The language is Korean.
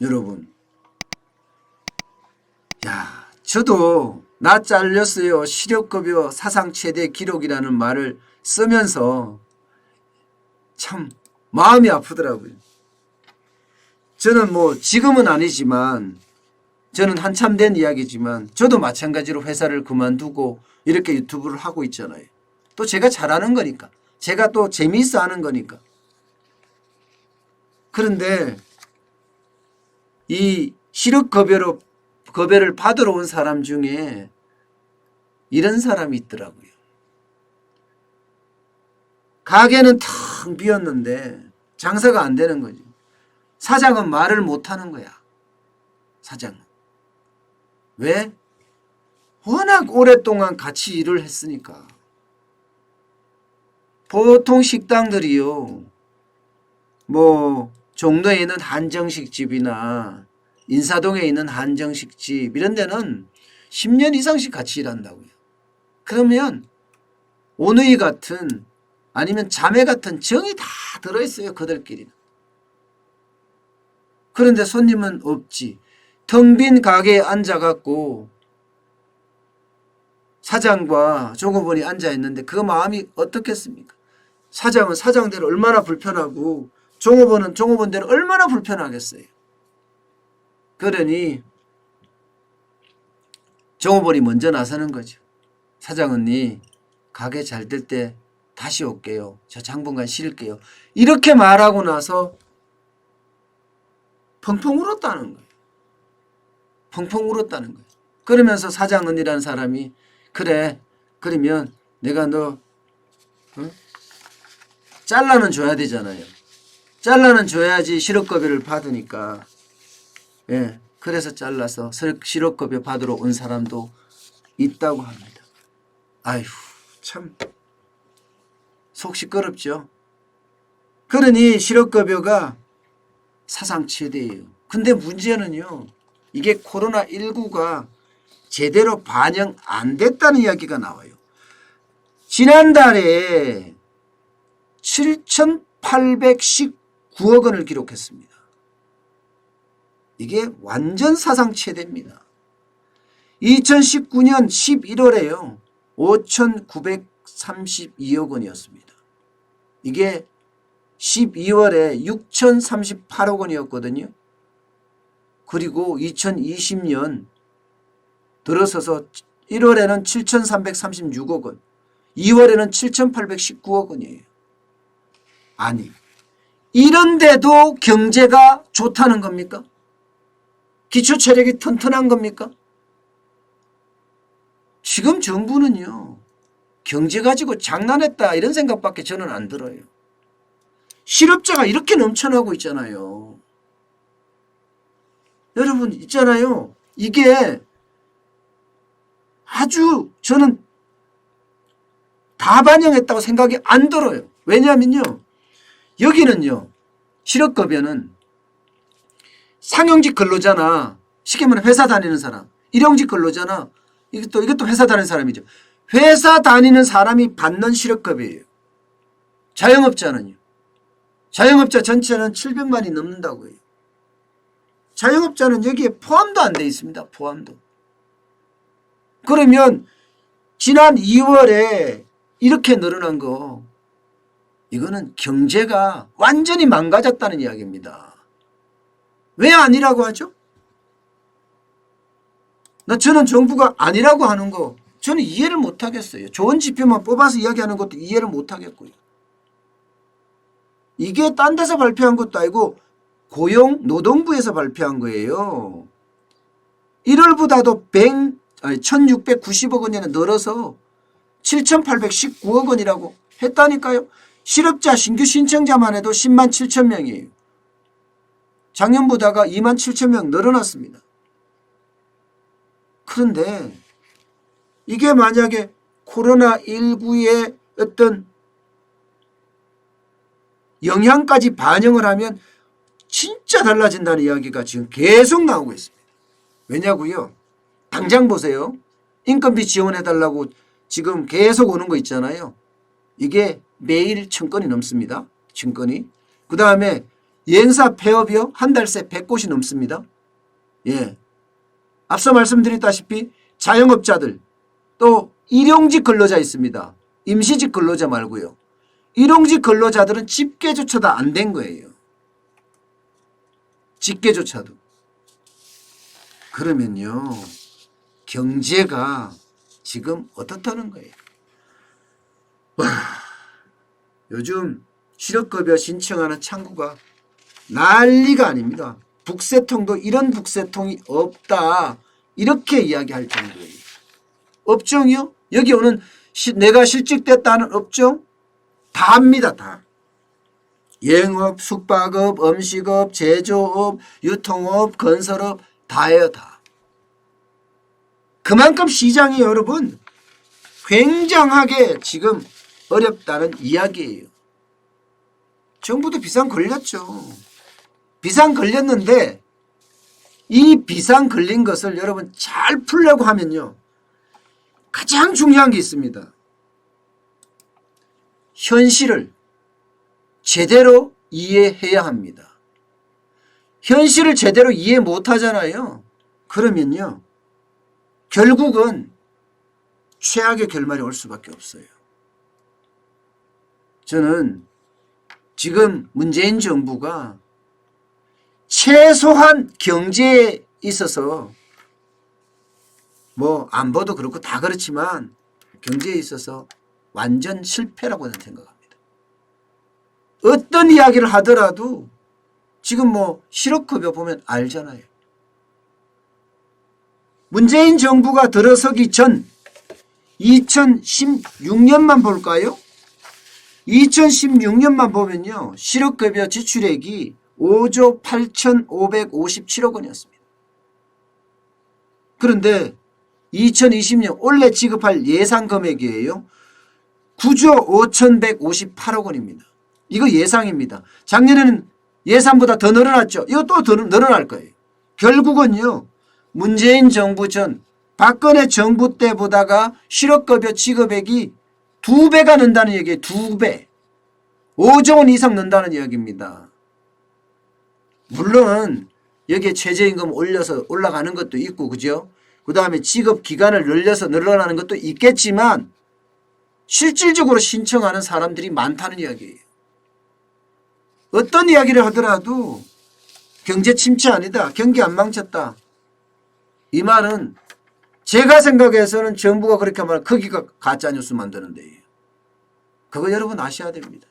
여러분. 야, 저도 나 잘렸어요. 시력급여 사상 최대 기록이라는 말을 쓰면서 참 마음이 아프더라고요. 저는 뭐 지금은 아니지만 저는 한참 된 이야기지만 저도 마찬가지로 회사를 그만두고 이렇게 유튜브를 하고 있잖아요. 또 제가 잘하는 거니까. 제가 또 재미있어 하는 거니까. 그런데 이 시력급여로 급여를 받으러 온 사람 중에 이런 사람이 있더라고요. 가게는 텅 비었는데 장사가 안 되는 거지. 사장은 말을 못 하는 거야. 사장은. 왜? 워낙 오랫동안 같이 일을 했으니까. 보통 식당들이요. 뭐 종로에 있는 한정식 집이나 인사동에 있는 한정식 집 이런 데는 10년 이상씩 같이 일한다고요. 그러면 오누이 같은 아니면 자매 같은 정이 다 들어있어요. 그들끼리는. 그런데 손님은 없지. 텅 빈 가게에 앉아갖고 사장과 종업원이 앉아있는데 그 마음이 어떻겠습니까? 사장은 사장대로 얼마나 불편하고 종업원은 종업원대로 얼마나 불편하겠어요. 그러니 종업원이 먼저 나서는 거죠. 사장 언니 가게 잘 될 때 다시 올게요. 저 장본간 실을게요. 이렇게 말하고 나서 펑펑 울었다는 거예요. 펑펑 울었다는 거예요. 그러면서 사장 언니라는 사람이 그래 그러면 내가 너 어? 잘라는 줘야 되잖아요. 잘라는 줘야지 실업급여를 받으니까 예 그래서 잘라서 설- 실업급여 받으러 온 사람도 있다고 합니다. 아휴 참 속 시끄럽죠. 그러니 실업급여가 사상 최대예요. 근데 문제는요. 이게 코로나19가 제대로 반영 안 됐다는 이야기가 나와요. 지난달에 7,819 억 원을 기록했습니다. 이게 완전 사상 최대입니다. 2019년 11월에요. 5,932억 원이었습니다. 이게 12월에 6,038억 원이었거든요. 그리고 2020년 들어서서 1월에는 7,336억 원, 2월에는 7,819억 원이에요. 아니, 이런데도 경제가 좋다는 겁니까? 기초 체력이 튼튼한 겁니까? 지금 정부는요, 경제 가지고 장난했다 이런 생각밖에 저는 안 들어요. 실업자가 이렇게 넘쳐나고 있잖아요. 여러분 있잖아요. 이게 아주 저는 다 반영했다고 생각이 안 들어요. 왜냐하면요. 여기는요. 실업급여는 상용직 근로자나 쉽게 말하면 회사 다니는 사람, 일용직 근로자나 이것도 이것도 회사 다니는 사람이죠. 회사 다니는 사람이 받는 실업급여예요. 자영업자는요. 자영업자 전체는 700만이 넘는다고 해요. 자영업자는 여기에 포함도 안 돼 있습니다. 포함도. 그러면 지난 2월에 이렇게 늘어난 거 이거는 경제가 완전히 망가졌다는 이야기입니다. 왜 아니라고 하죠? 나 저는 정부가 아니라고 하는 거 저는 이해를 못 하겠어요. 좋은 지표만 뽑아서 이야기하는 것도 이해를 못 하겠고요. 이게 딴 데서 발표한 것도 아니고 고용 노동부에서 발표한 거예요. 1월보다도 100, 아니, 1690억 원이나 늘어서 7819억 원이라고 했다니까요. 실업자 신규 신청자만 해도 10만 7천 명이에요. 작년보다가 2만 7천 명 늘어났습니다. 그런데 이게 만약에 코로나19의 어떤 영향까지 반영을 하면 진짜 달라진다는 이야기가 지금 계속 나오고 있습니다. 왜냐고요? 당장 보세요. 인건비 지원해달라고 지금 계속 오는 거 있잖아요. 이게 매일 천 건이 넘습니다. 천 건이. 그 다음에 여행사 폐업이요? 한 달 새 100곳이 넘습니다. 예. 앞서 말씀드렸다시피 자영업자들 또 일용직 근로자 있습니다. 임시직 근로자 말고요. 일용직 근로자들은 집계조차도 안 된 거예요. 집계조차도. 그러면요. 경제가 지금 어떻다는 거예요. 와, 요즘 실업급여 신청하는 창구가 난리가 아닙니다. 북새통도 이런 북새통이 없다. 이렇게 이야기할 정도예요. 업종이요? 여기 오는 시- 내가 실직됐다는 업종 다 합니다. 다. 여행업, 숙박업, 음식업, 제조업, 유통업, 건설업 다 해요. 다. 그만큼 시장이 여러분 굉장하게 지금 어렵다는 이야기예요. 정부도 비상 걸렸죠. 비상 걸렸는데 이 비상 걸린 것을 여러분 잘 풀려고 하면요. 가장 중요한 게 있습니다. 현실을 제대로 이해해야 합니다. 현실을 제대로 이해 못 하잖아요. 그러면요. 결국은 최악의 결말이 올 수밖에 없어요. 저는 지금 문재인 정부가 최소한 경제에 있어서 뭐 안보도 그렇고 다 그렇지만 경제에 있어서 완전 실패라고 생각합니다. 어떤 이야기를 하더라도 지금 뭐 실업급여 보면 알잖아요. 문재인 정부가 들어서기 전 2016년만 볼까요? 2016년만 보면요. 실업급여 지출액이 5조 8,557억 원이었습니다. 그런데 2020년 올해 지급할 예상 금액이에요. 9조 5,158억 원입니다. 이거 예상입니다. 작년에는 예산보다 더 늘어났죠. 이거 또 더 늘어날 거예요. 결국은요. 문재인 정부 전 박근혜 정부 때보다가 실업급여 지급액이 두 배가 는다는 얘기예요. 두 배. 5조 원 이상 는다는 이야기입니다. 물론 여기에 최저임금 올려서 올라가는 것도 있고 그죠? 그 다음에 지급 기간을 늘려서 늘어나는 것도 있겠지만 실질적으로 신청하는 사람들이 많다는 이야기예요. 어떤 이야기를 하더라도 경제 침체 아니다. 경기 안 망쳤다. 이 말은 제가 생각해서는 정부가 그렇게 말하면 거기가 가짜뉴스 만드는 데예요. 그거 여러분 아셔야 됩니다.